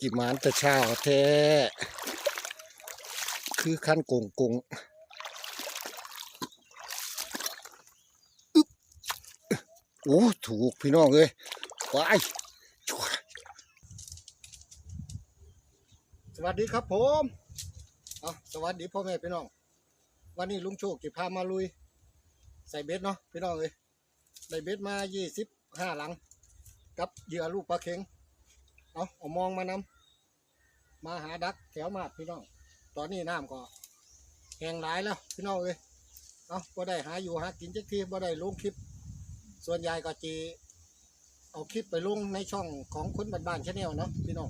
กิมานแต่เช้าแท้ คือขั้นกงกงอึ๊บโอ้ถูกพี่น้องเอ้ยไปสวัสดีครับผมเอาสวัสดีพ่อแม่พี่น้อง วันนี้ลุงโชคจะพามาลุย ใส่เบ็ดเนาะพี่น้องเอ้ยได้เบ็ดมายี่สิบห้าหลัง กับเหยื่อลูกปลาเข็ง เอาเอามองมานำมาหาดักแถวมาดพี่น้อง ตอนนี้น้ำก็แห้งหลายแล้วพี่น้องเอ้ยเอาบ่ได้หาอยู่หากินจักทีบ่ได้ลงคลิป ส่วนใหญ่ก็จีเอาคลิปไปลงในช่องของคนบ้านๆชาแนลเนาะพี่น้อง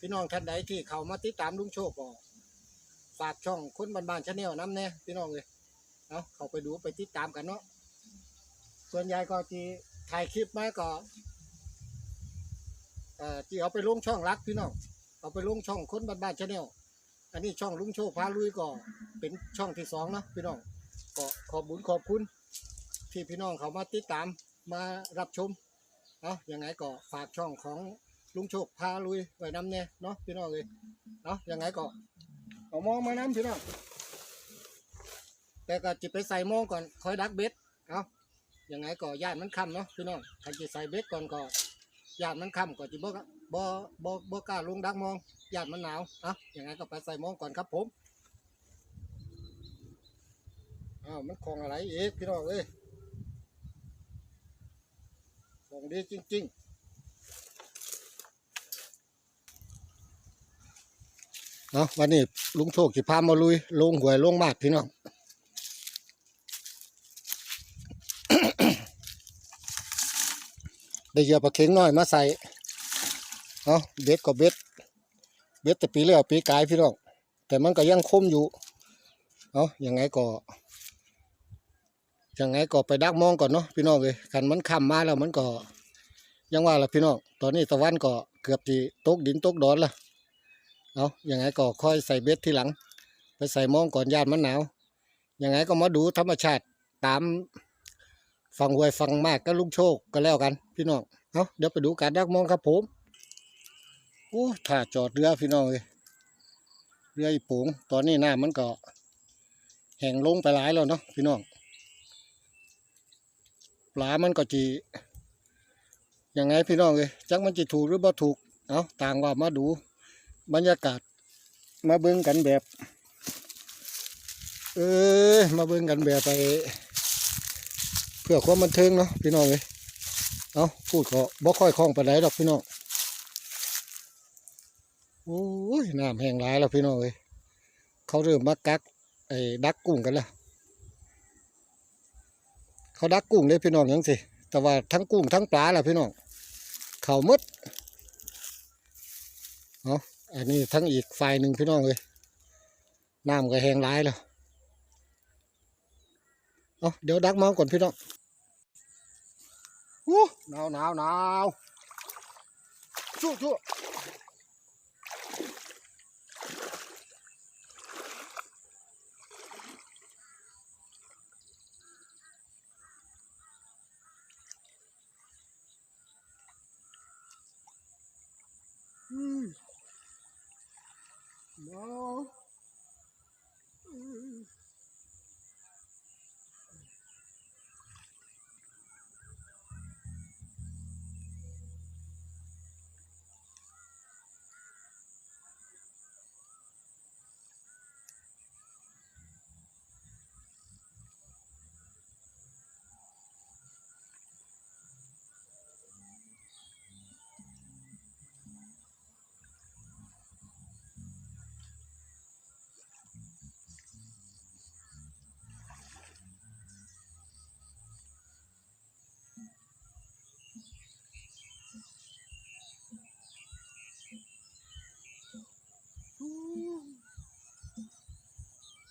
พี่น้องท่านใดที่เข้ามาติดตามลุงโชคก็ฝากช่องคนบ้านๆชาแนลน้ำแน่พี่น้องเลยเอาเข้าไปดูไปติดตามกันเนาะส่วนใหญ่ก็จีถ่ายคลิปมาก็ เอ่อที่เอาไปลงช่องรักพี่น้องเอาไปลงช่องค้นบ้านๆชาแนลอันนี้ช่องลุงโชคพาลุยก็เป็นช่องที่สองเนาะพี่น้องก็ขอบบุญขอบคุณ ที่พี่น้องเขามาติดตามมารับชมเอาย่างไงก็ฝากช่องของลุงโชคพาลุยไว้นำเนี่ยเนาะพี่น้องเลยเอาอย่างไงก็เอามองมานำพี่น้องแต่ก็จิไปใส่มองก่อนคอยดักเบ็ดเอาย่างไงก็ย่านมันค่ำเนาะพี่น้องใครจะใส่เบ็ดก่อนก็ ยาดมันค่ำก่อนจิบ่กะบ่บ่บ่กล้าลงดักมองยาดมันหนาวอะอย่างไงก็ไปใส่มองก่อนครับผมอ้าวมันของอะไรอีกพี่น้องเอ้ยของดีจริง ๆเนาะวันนี้ลุงโชคสิพามาลุยลงหวยลงบาทพี่น้อง ได้เหยื่อปลาเข็งน้อยมาใส่เอาเบ็ดก็เบ็ด เบ็ดแต่ปีแล้วปีกายพี่น้องแต่มันก็ยังคมอยู่เอาอย่างไงก็อย่างไงก็ไปดักมองก่อนเนาะพี่น้องเลยขันมันค่ำมาแล้วมันก็ยังว่าละพี่น้องตอนนี้ตะวันก็เกือบที่ตกดินตกดอนละเอาอย่างไงก็ค่อยใส่เบ็ดทีหลัง ไปใส่มองก่อนยานมันหนาวอย่างไงก็มาดูธรรมชาติตาม ฟังหวยฟังมากก็ลุงโชคก็แล้วกัน พี่น้องเอาเดี๋ยวไปดูการดักมองครับผมโอ้ถ้าจอดเรือพี่น้องเลยเรืออีปูงตอนนี้น้ามันก็แห้งลงไปหลายแล้วเนาะพี่น้องปลามันก็จียังไงพี่น้องเลยจักมันจะถูกหรือบ่ถูกเอาต่างว่ามาดู บรรยากาศมาเบิ่งกันแบบ เออมาเบิ่งกันแบบไป เพื่อความบันเทิงเนาะพี่น้องเลยเอาพูดก็บ่ค่อยคล่องไปไหนใดอกพี่น้องโอ้ยน้ำแห้งหลายแล้วพี่น้องเลยเขาเริ่มมากักไอ้ดักกุ้งกันแล้วเขาดักกุ้งเลยพี่น้องยังสิแต่ว่าทั้งกุ้งทั้งปลาแหละพี่น้องเขามดเอาอันนี้ทั้งอีกฝ่ายหนึ่งพี่น้องเลยน้ำก็แห้งหลายแล้วเอาเดี๋ยวดักมองก่อนพี่น้อง โอ้หนาวหนา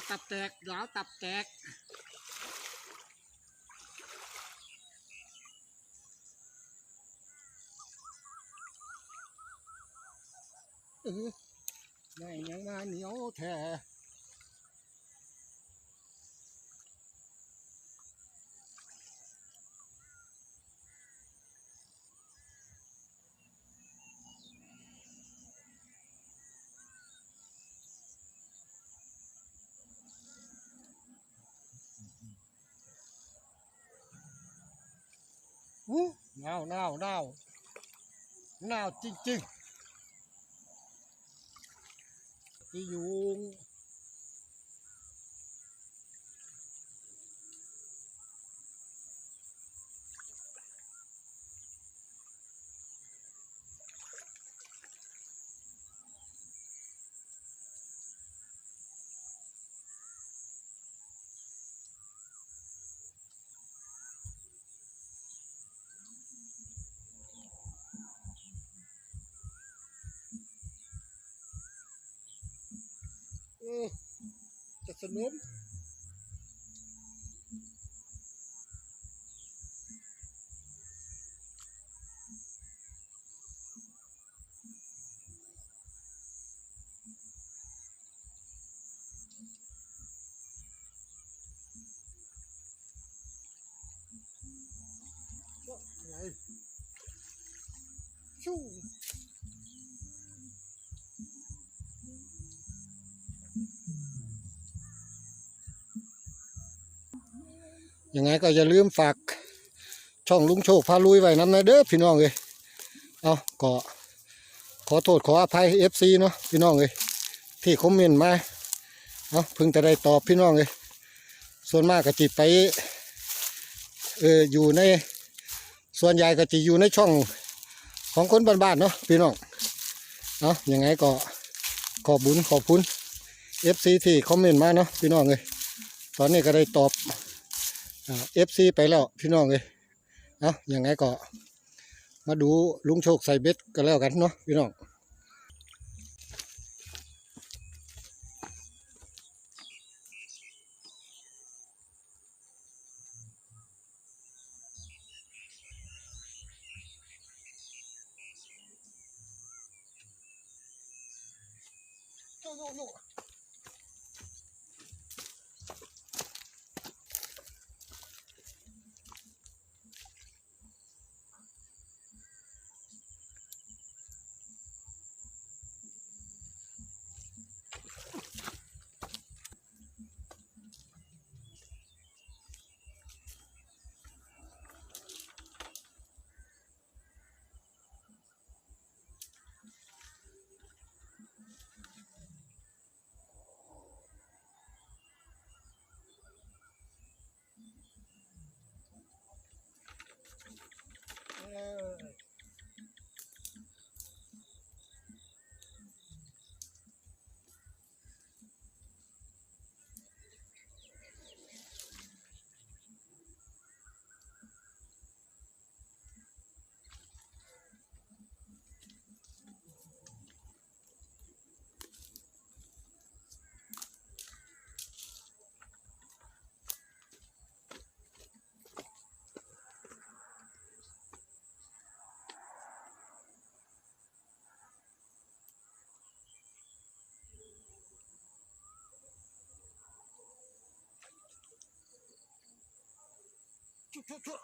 าวตับแตกลาวตับแตก เออได้ยังมาเหนียวแท้ อู้หนาวหนาวหนาวหนาวจริงๆที่ยุง เออ ก็อย่าลืมฝากช่องลุงโชคพาลุยไว้น้ำนะเด้อพี่น้องเลยเอาก็ขอโทษขออภัยเอฟซีเนาะพี่น้องเลยที่คอมเมนต์มาเอาเพิ่งจะได้ตอบพี่น้องเลยส่วนมากก็จิไปเอออยู่ในส่วนใหญ่ก็จะอยู่ในช่องของคนบ้านๆเนาะพี่น้องเอายังไงก็ขอบบุญขอบคุณเอฟซีที่คอมเมนต์มาเนาะพี่น้องเลยตอนนี้ก็ได้ตอบ เอฟซีไปแล้วพี่น้องเลยเอาอย่างไงก็ มาดูลุงโชคใส่เบ็ดกันแล้วกันเนาะพี่น้อง 嗯。错错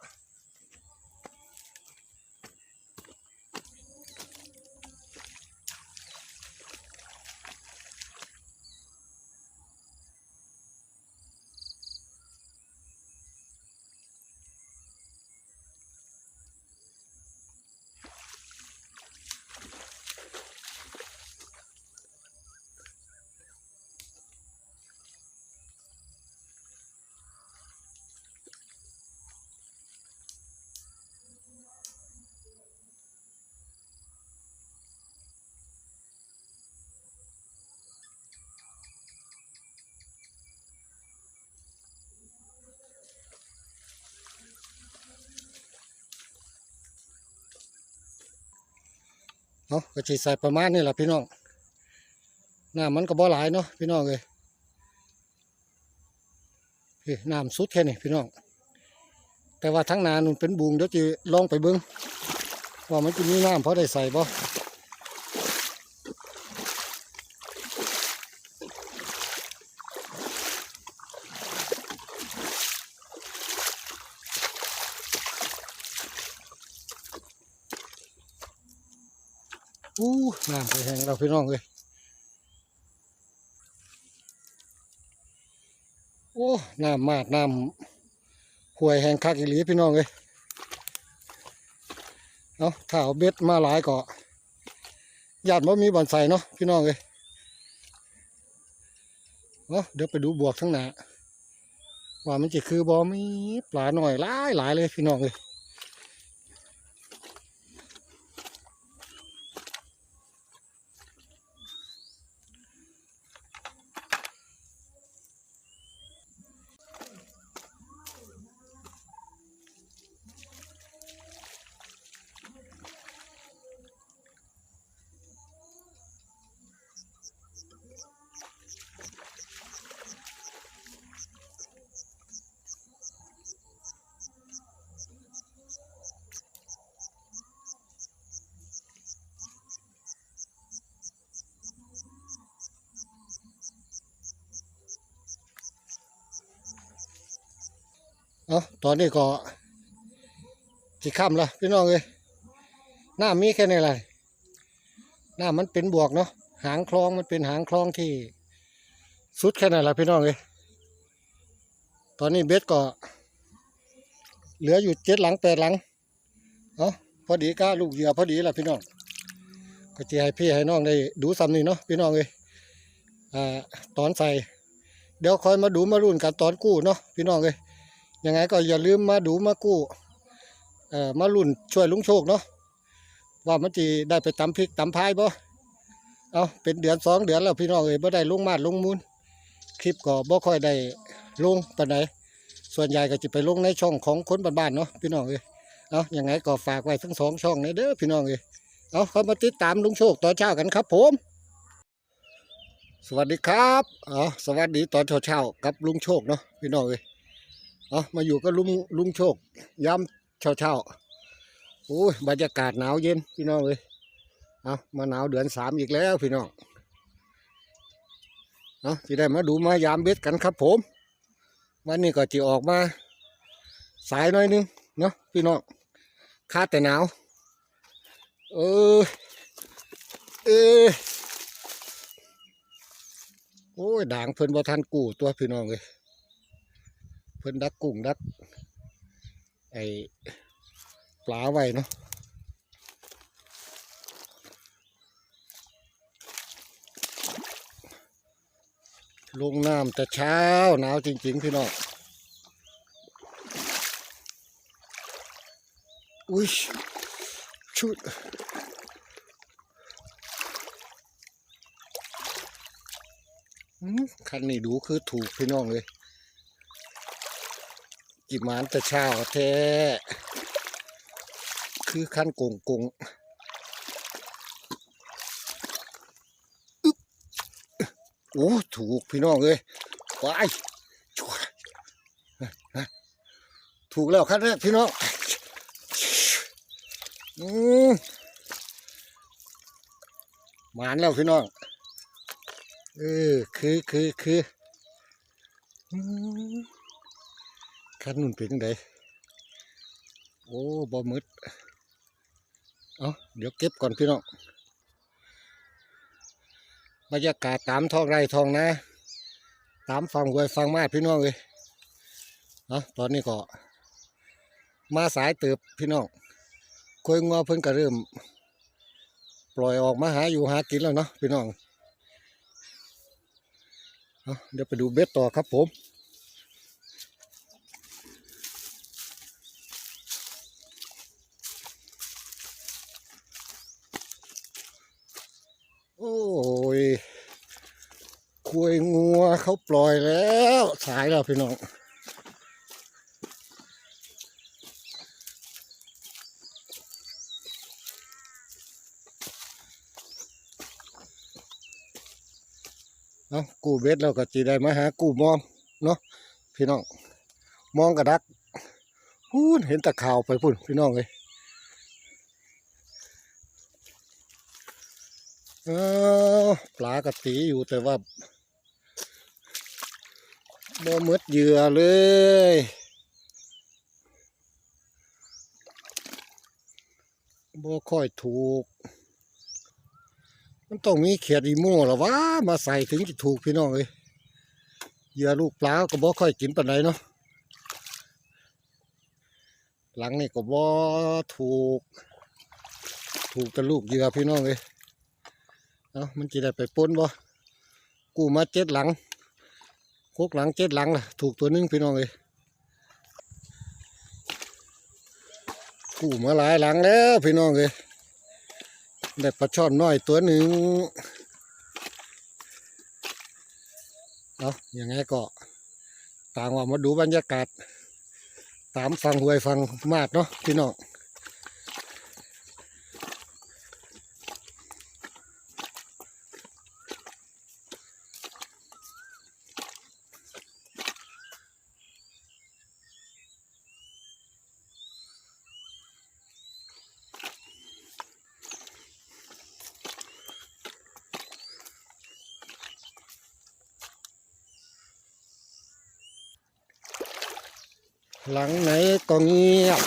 เอาก็จีใส่ประมาณนี่แหละพี่น้องน้ำมันก็บ่หลายเนาะพี่น้องเลยพี่น้ำสุดแค่นี้พี่น้อง แต่ว่าทั้งนานมันเป็นบุงเดี๋ยวจีลองไปเบิ้งว่ามันจะมีน้ำเพราะได้ใส่บ่ น้ำไปแห้งเราพี่น้องเลยโอ้น้ำมากน้ำห่วยแห้งคักอีหลีพี่น้องเลยเอาถ้าเอาเบ็ดมาหลายก็ญาติว่ามีบ่อนใส่เนาะพี่น้องเลยเนาะเดี๋ยวไปดูบวกทั้งหนาว่ามันจะคือบ่มีปลาหน่อยหลายหลายเลยพี่น้องเลย เอาตอนนี้ก็สิค่ำละพี่น้องเอ้ยหน้ามีแค่ไหนไรหน้ามันเป็นบวกเนาะหางคลองมันเป็นหางคลองที่สุดแค่ไหนล่ะพี่น้องเอ้ยตอนนี้เบ็ดก็ เหลืออยู่เจ็ดหลังแปดหลังเอาพอดีก้าลูกเหยื่อพอดีล่ะพี่น้องก็จะให้พี่ให้น้องได้ดูซ้ำนี่เนาะพี่น้องเอ้ยอ่าตอนใส่เดี๋ยวคอยมาดูมารุ่นกันตอนกู้เนาะพี่น้องเอ้ย ยังไงก็อย่าลืมมาดูมากู้เอ่อมาลุ่นช่วยลุงโชคเนาะว่ามันจีได้ไปตำพริกตำพายบ่เอาเป็นเดือนสองเดือนแล้วพี่น้องเอ้ยบ่ได้ลงมาดลงมูลคลิปก็บ่ค่อยได้ลงปานส่วนใหญ่ก็จะไปลงในช่องของคนบ้านๆเนาะพี่น้องเอ้ยเอายังไงก็ฝากไว้ทั้งสองช่องในเด้อพี่น้องเอ้ยเอาเข้ามาติดตามลุงโชคตอนเช้ากันครับผม สวัสดีครับ อ๋อ สวัสดีตอนเช้าๆกับลุงโชคเนาะพี่น้องเอ้ย เอามาอยู่กับลุงลุงโชคย้ำเช้าเช้าโอ้ยบรรยากาศหนาวเย็นพี่น้องเลยเอามาหนาวเดือนสามอีกแล้วพี่น้องเอาที่ได้มาดูมายามเบ็ดกันครับ ผม วันนี้ก็จะออกมา สายหน่อยนึงเนาะพี่น้องคาดแต่หนาว เออเออโอ้ยด่างเพิ่นบ่ทันกูตัวพี่น้องเลย พิ่นดักกุ้งดัก ไอปลาไว้เนาะลงน้ำแต่เช้าหนาวจริง ๆ พี่น้องอุ้ยชุดคันนี้ดูคือถูกพี่น้องเลย กิมานแต่เช้าแท้ คือขั้นกงกงอึ๊บโอ้ถูกพี่น้องเลยว้ายชัวถูกแล้วขั้นแรกพี่น้องอืมหมานแล้วพี่น้องเออคือคือคืออืม คันนุ่นเป็นจังไดโอ้บ่มืดเอาเดี๋ยวเก็บก่อนพี่น้องบรรยากาศตามท้องไร่ท้องนาตามฟังหวยฟังมาพี่น้องเลยเอาตอนนี้ก็ มาสายเติบพี่น้องคุยงัวเพิ่นก็เริ่ม ปล่อยออกมาหาอยู่หากินแล้วเนาะพี่น้องเอเดี๋ยวไปดูเบ็ดต่อครับผม โอ้ ยคุยงัวเขาปล่อยแล้ว สายแล้วพี่น้องเอากูเบ็ดเราก็จีได้มาหากูมอมเนาะพี่น้องมองกระดักพูนเห็นตะข่าวไปพุ่นพี่น้องเลย เออปลากระตีอยู่แต่ว่าบ่หมดเหยื่อเลย บ่ค่อยถูก มันต้องมีเขียดอีโม่หรอวะ มาใส่ถึงจะถูกพี่น้องเลยเหยื่อลูกปลาก็บ่ค่อยกินปานใดเนาะ หลังนี่ก็บ่ถูก ถูกแต่ลูกเหยื่อพี่น้องเลย เอามันจะได้ไปปนบ่กูมาเจ็ดหลังคุกหลังเจ็ดหลังล่ะ ถูกตัวหนึงพี่น้องเลยกูมาหลายหลังแล้วพี่น้องเลยได้ปลาช่อนน้อยตัวหนึ่งเอาอย่างไงก็ต่างว่ามาดูบรรยากาศ ตามฟังหวยฟังมาดเนาะพี่น้อง หลังไหนก็เงียบ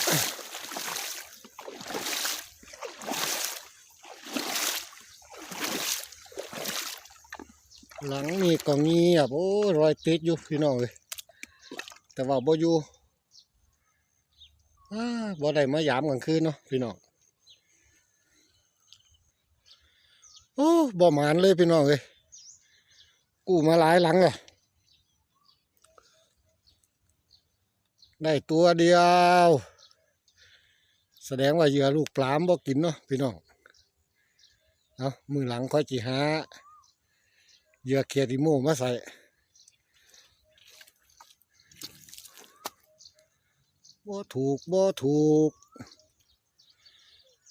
หลังนี้ก็เงียบโอ้รอยติดอยู่พี่น้องเลยแต่ว่าบ่อยู่บ่ได้มายามกลางคืนเนาะพี่น้องโอ้บ่หมานเลยพี่น้องเลยกู้มาหลายหลังเลย ได้ตัวเดียว แสดงว่าเหยื่อลูกปลามบ่กินเนาะพี่น้องเอาะมือหลังค่อยจีหาเหยื่อเคียดิโมมาใส่บ่ถูกบ่ถูก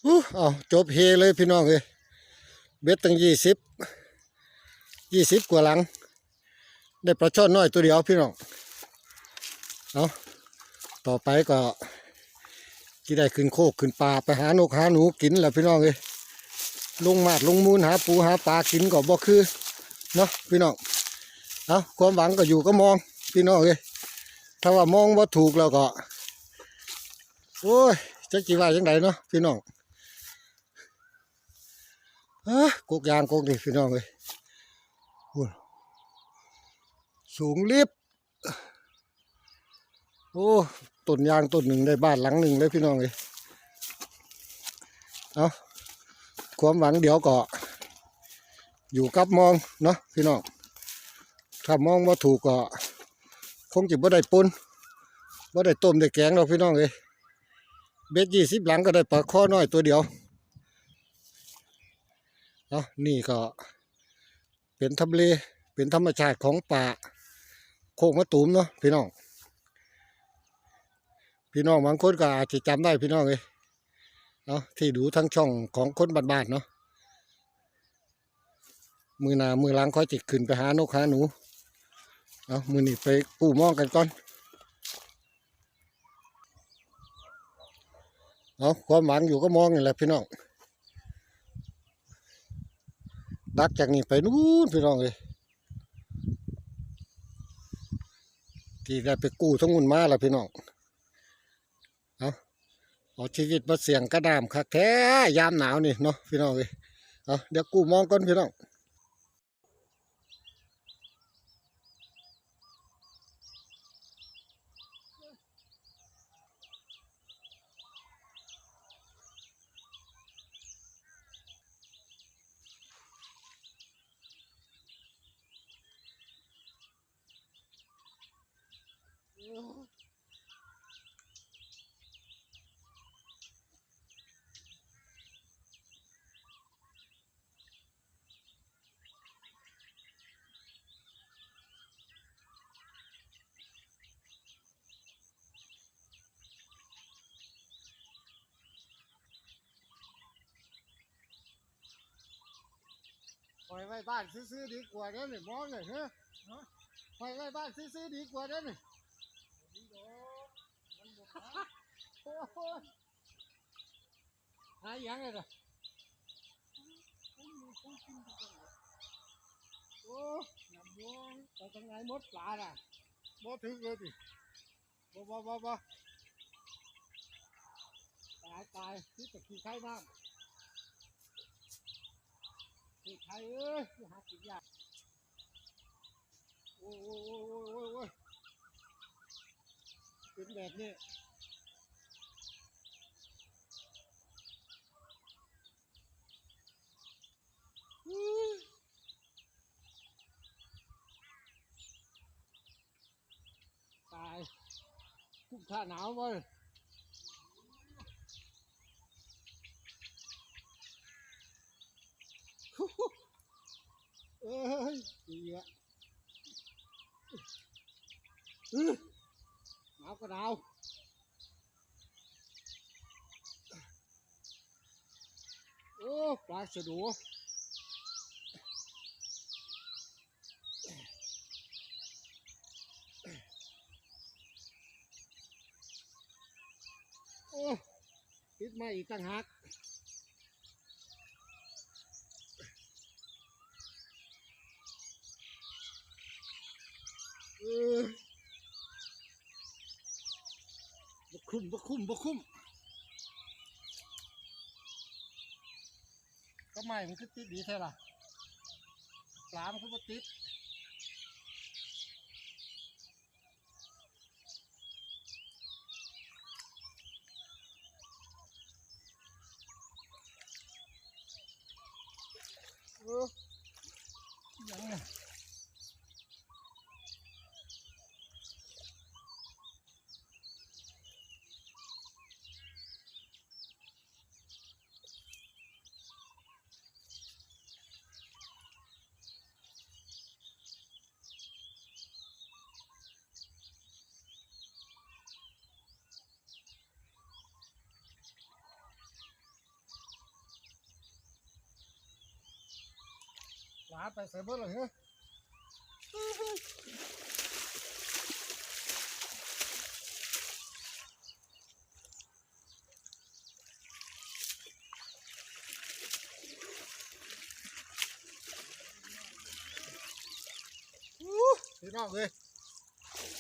อู้เอาจบเฮเลยพี่น้องเลยเบ็ดตั้งยี่สิบยี่สิบกว่าหลัง ได้ปลาช่อนน้อยตัวเดียวพี่น้องเอา ต่อไปก็ที่ได้ขึ้นโคกขึ้นป่าไปหานกหาหนูกินแหละพี่น้องเลยลงมาดลงมูลหาปูหาปลากินก็บ่คือเนาะพี่น้องเอาความหวังก็อยู่ก็มองพี่น้องเลยถ้าว่ามองว่าถูกแล้วก็โอ้ยจะกี่ว่าจังไดเนาะพี่น้องฮะกกยางกกนี่พี่น้องเลยสูงลิบ อ้ต้นยางต้นหนึ่งได้บ้านหลังหนึ่งเลยพี่น้องเลยเอาความหวังเดี๋ยวก็อยู่กับมองเนาะพี่น้องถ้ามองว่าถูกก็คงจะบ่ได้ปนบ่ได้ต้มได้แกงหรอกพี่น้องเลยเบ็ดยี่สิบหลังก็ได้ปลาข้อน้อยตัวเดียวเอานี่ก็เป็นทำเลเป็นธรรมชาติของป่าโคกมะตูมเนาะพี่น้อง พี่น้องบางคนก็อาจจะจำได้พี่น้องเลยเนาะที่ดูทั้งช่องของคนบ้านๆเนาะมือหนามือล้างค่อยจิตขึ้นไปหานกหาหนูเอามือนี่ไปกู้มองกันก่อนเอาความหวังอยู่ก็มองนี่แหละพี่น้องดักจากนี้ไปนู้นพี่น้องเลยที่ได้ไปกู้ทั้งมุนมาแล้วพี่น้อง เอาชีวิตมาเสี่ยงกระดามคักแท้ยามหนาวนี่เนาะพี่น้องเอ้ยเอาเดี๋ยวกูมองก่อนพี่น้อง ปล่อยไว้บ้านซื้อๆดีกว่าเด้อนี่มองเลยเฮ้ยปล่อยไว้บ้านซื้อๆดีกว่าเด้อนี่หายยังเลยล่ะโอ้ยำบวงไปทางไหนมดปลาน่ะบ่ถึงเลยดิบ่บ่บ่บ่ตายตายที่ตะขี้ไข่น้ำขี้ ไข่เอ้ยหากินยากโอ้ยโอ้ยโอ้ยโอ้ยโอ้ยโอ้ยเป็นแบบนี้ตายคุ้มค่าหนาวเว้ยเอ้ยดีละอื้อหนาวก็หนาวโอ้ปลา สะดูโอ้ติดมาอีกตั้งหักเออบ่คุ้มบ่คุ้มบ่คุ้มก็ ไม่มันคือติดดีใช่ล่ะปลามันคือบ่ติด เออยังไง ปลาไปใส่เบอร์เลยเหรอพี่น้องเลย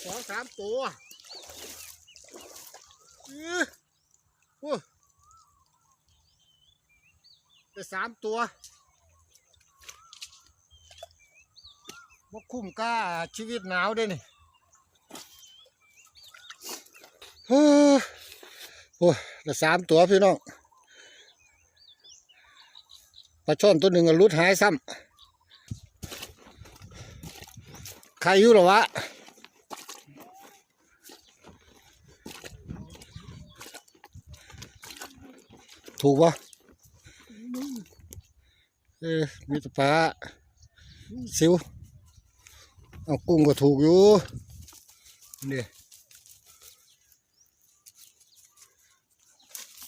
สองสามตัวอื้ออู้ได้สามตัว บ่คุ้มก้าชีวิตหนาวเด้นี่เฮ้อโอ้ยแต่สามตัวพี่น้องปลาช่อนตัวหนึ่งรุดหายซ้ำใครอยู่หรอวะถูกปะเออมีแตปลาซิว เอากุ้งก็ถูกอยู่นี่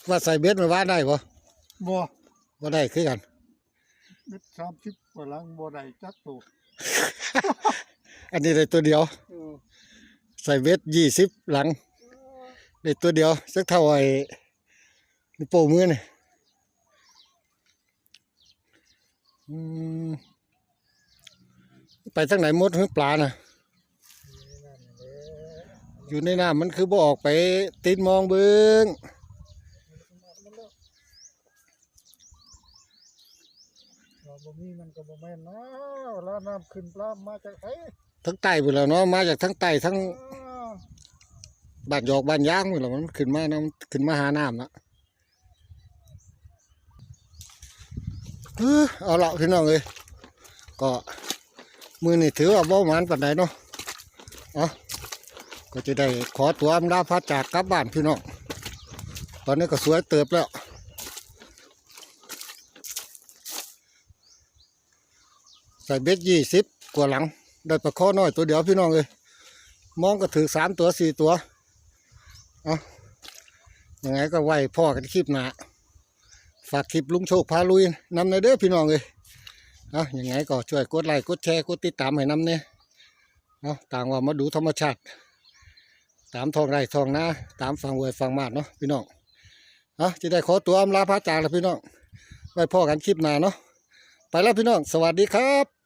ว่าใส่เบ็ดมันว่าได้ปะบ่ว่าได้คือกันเม็ดสามสิบกว่าลังบ่ได้จักตัว อันนี้ได้ตัวเดียวเออใส่เบ็ดยี่สิบหลังได้ตัวเดียวสักเท่าไอ้นี่โป้มือนี่อืม ไปทางไหนหมดหรือปลาน่ะ อยู่ในน้ำมันคือบ่ออกไปติดมองเบิงว่าบ่มีมันก็บ่แม่นนะแล้วน้ำขึ้นปลามาจากไสทั้งใต้ไปแล้วเนาะมาจากทั้งใต้ทั้งอ้าวบ้านหยอกบ้านย่างไปแล้วมันขึ้นมาน้ำขึ้นมาหาน้ำละเอ้อเอาละพี่น้องเลยก็ มือนี่ถือว่าบ่หมานปานใดเนาะเอก็จะได้ขอตัวอำลาพระจากกลับบ้านพี่น้องตอนนี้ก็สวยเติบแล้วใส่เบ็ดยี่สิบกว่าหลัง ได้ปลาข้อน้อยตัวเดียวพี่น้องเลยมองก็ถือสามตัวสี่ตัวเอายังไงก็ไหวพ่อกันคลิปหนาฝากคลิปลุงโชคพาลุยนำในเด้อพี่น้องเลย อายังไงก็ช่วยกดไลค์กดแชร์กดติดตามให้น้ำเนี่ยเนาต่างว่ามาดูธรรมชาติ ตามทองไร่ทองนาตามฝังเวยฝั่งมาดเนาะพี่น้องอะจะได้ขอตัวอำลาพระจากแล้วพี่น้องไว้พ่อกันคลิปหน้าเนาะไปแล้วพี่น้อง สวัสดีครับ